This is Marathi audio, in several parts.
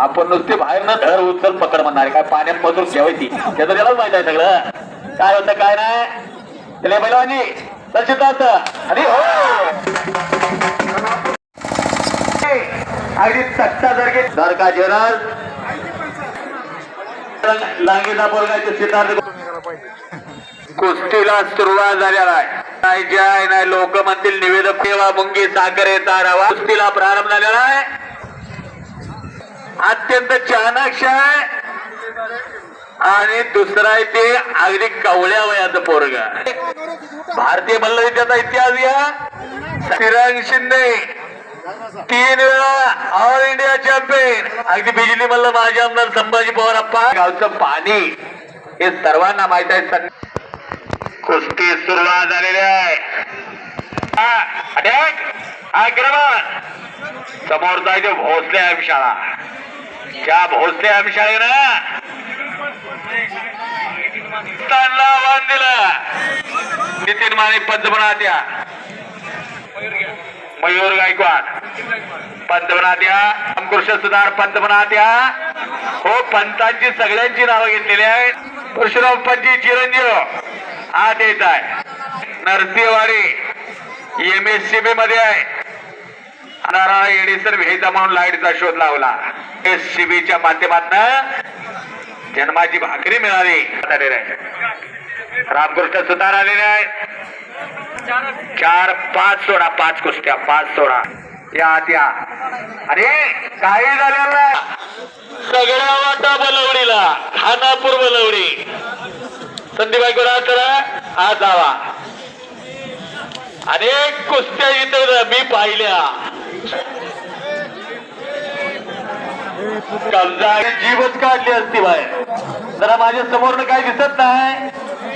आपण नुसते बाहेर न धर उचल पकड म्हणणार काय पाण्यात मजूर ठेवायची? त्याचं त्यालाच माहीत आहे सगळं. काय होतं काय नाही? त्याला बैलवानी दर्शित अरे हो! अगदी तट्टा जर घे जर का जनरल. लांगीचा पोरगायचं सिद्धार्थ कुस्तीला सुरुवात झालेला आहे. नाही जय नाही लोक म्हणतील निवेदक ठेवा मुंगी साखर येता रवा. कुस्तीला प्रारंभ झालेला आहे. अत्यंत चाणक्ष आहे. आणि दुसरा आहे ते अगदी कवळ्या वयाचं पोरग भारतीय मल्लयुद्धाचा इतिहास या श्रीरंग शिंदे तीन वेळा ऑल इंडिया चॅम्पियन अगदी बिजली मल्ल माझे आमदार संभाजी पवार अप्पा गावचं पाणी हे सर्वांना माहीत आहे. कुस्ती सुरुवात झालेली आहे. हा, अटॅक. आक्रमण समोर जायचे भोसले आहे शाळा त्या भोसले शाळेना त्यांना आव्हान दिलं। नितीन माने पंतप्रधान मयूर गायकवाड। पंतप्रधान रामकृष्ण सुधार पंतप्रधान हो पंतांची सगळ्यांची नावं घेतलेली आहेत. परशुराम पंची चिरंजीव. आत येत आहे. Narsinhwadi. M S C B मध्ये आहे. नारायण येडेसर व्यायचा म्हणून लाईटचा शोध लावला. एस सी माध्यमातून जन्माची भाकरी मिळाली. रामकृष्ण सुतार आलेले आहेत. चार पाच सोडा पाच कुस्त्या पाच सोडा. या त्या. अरे काही झालेलं सगळ्या वाटा बलवडीला खानापूर बलवडी संदीप करा करा आज जावा अनेक कुस्त्या इथं मी पाहिल्या. जीवच काढली असती बाहेर. जरा माझ्या समोरनं काय दिसत नाही?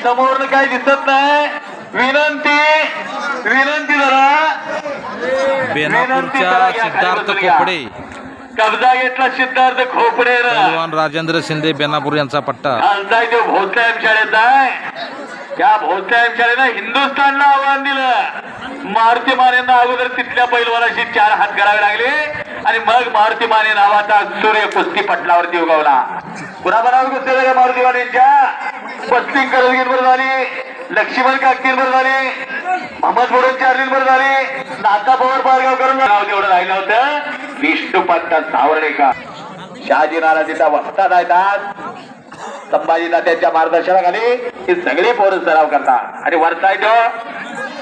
समोरनं काय दिसत नाही? विनंती विनंती जरा. बेनापूरच्या सिद्धार्थ खोपडे. कब्जा घेतला सिद्धार्थ खोपडे राजेंद्र शिंदे बेनापूर यांचा पट्टा. भोसले शाळेत आहे. या भोसले हिंदुस्थानला आव्हान दिलं मारुती मानेंना अगोदर तिथल्या पैलवानाशी चार हात करावे लागले आणि मग मारुती माने नावाचा सूर्य कुस्ती पटलावरती उगवला. पुन्हा बनाव कुस्ती झाल्या मारुती मानेंच्या पस्तीन करजगीर झाली लक्ष्मण काकतींवर झाली मोहम्मद बोडून चार्लींवर झाली नाता पवार पारगावकर नाव तेवढं राहिलं होतं. विष्णू पंत सावर्णेकर शहाजी नाराजीचा वक्ता जायतात संभाजी त्यांच्या मार्गदर्शनाखाली हे सगळी पोरं सराव करतात. आणि वरचा तो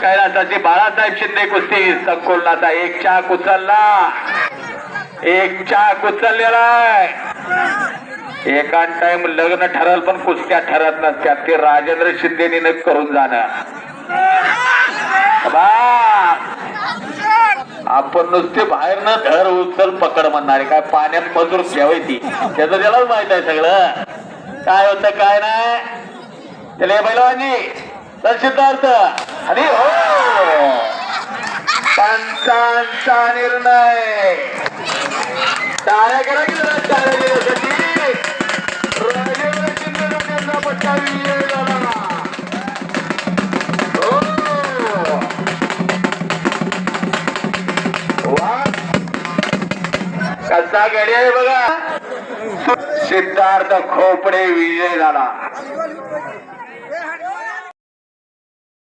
कैलासाचे बाळासाहेब शिंदे कुस्ती. संकुलनाचा एक चा कुचलला. एक चा कुचललेला आहे. एका टाइम लग्न ठरल पण कुस्त्या ठरत नसत्या ते राजेंद्र शिंदेने करून जाणं. बा. आपण नुसते बाहेर न धर उचल पकड म्हणणारे. काय पाण्यात मजूर ठेवायची. त्याचं त्यालाच माहीत आहे सगळं. काय होत काय नाही. त्याला बैलवानी तर सिद्धार्थ आणि हो. पंचांचा निर्णय. टाळ्या करा की कसा गडी आहे बघा. सिद्धार्थ खोपडे विजय झाला.